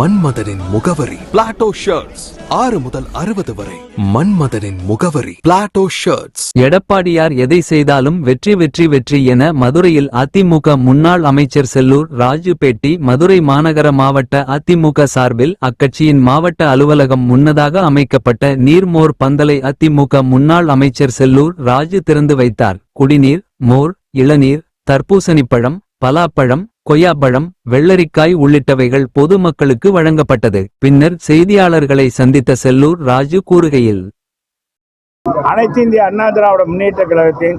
மன்மதனின் முகவரி. Plato shirts ஆறு முதல் அறுபது வரை. மன்மதனின் முகவரி. பிளாட்டோ ஷர்ட்ஸ் எடப்பாடியார் எதை செய்தாலும் வெற்றி வெற்றி வெற்றி என மதுரையில் அதிமுக முன்னாள் அமைச்சர் செல்லூர் ராஜு பேட்டி மதுரை மாநகர மாவட்ட அதிமுக சார்பில் அக்கட்சியின் மாவட்ட அலுவலகம் முன்னதாக அமைக்கப்பட்ட நீர்மோர் பந்தலை அதிமுக முன்னாள் அமைச்சர் செல்லூர் ராஜு திறந்து வைத்தார். குடிநீர் மோர் இளநீர் தர்பூசணிப்பழம் பலாப்பழம் கொய்யாப்பழம் வெள்ளரிக்காய் உள்ளிட்டவைகள் பொதுமக்களுக்கு வழங்கப்பட்டது. பின்னர் செய்தியாளர்களை சந்தித்த செல்லூர் ராஜு கூறுகையில் அனைத்து இந்திய அண்ணா திராவிட முன்னேற்ற கழகத்தின்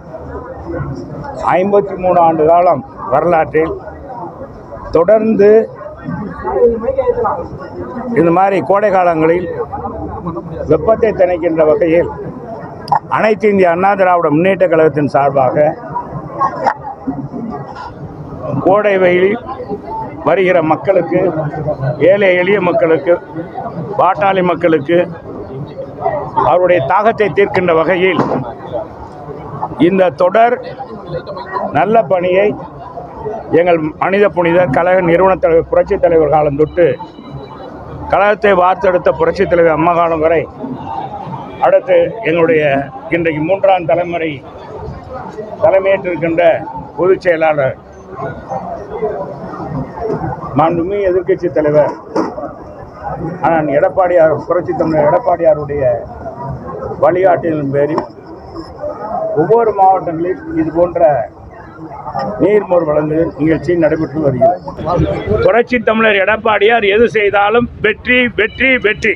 ஐம்பத்தி மூணு ஆண்டு காலம் வரலாற்றில் தொடர்ந்து இந்த மாதிரி கோடை காலங்களில் வெப்பத்தை திணைக்கின்ற வகையில் அனைத்து இந்திய அண்ணா திராவிட முன்னேற்ற கழகத்தின் சார்பாக கோடை வெயிலில் வருகிற மக்களுக்கு ஏழை எளிய மக்களுக்கு பாட்டாளி மக்களுக்கு அவருடைய தாகத்தை தீர்க்கின்ற வகையில் இந்த தொடர் நல்ல பணியை எங்கள் மனித புனிதர் கழக நிறுவன தலைவர் புரட்சித் தலைவர் காலம் தொட்டு கழகத்தை வார்த்தெடுத்த புரட்சித் தலைவர் அம்மா காலம் வரை அடுத்து எங்களுடைய இன்றைக்கு மூன்றாம் தலைமுறை தலைமையேற்றிருக்கின்ற பொதுச் செயலாளர். மாண்புமிகு எதிர்கட்சி தலைவர். ஆனால் எடப்பாடியார் புரட்சி தமிழர் எடப்பாடியாருடைய வழிகாட்டின் பேரில் ஒவ்வொரு மாவட்டங்களில் இது போன்ற நீர்மோர் வழங்குதல் நிகழ்ச்சி நடைபெற்று வருகிறது. புரட்சி தமிழர் எடப்பாடியார் எது செய்தாலும் வெற்றி வெற்றி வெற்றி.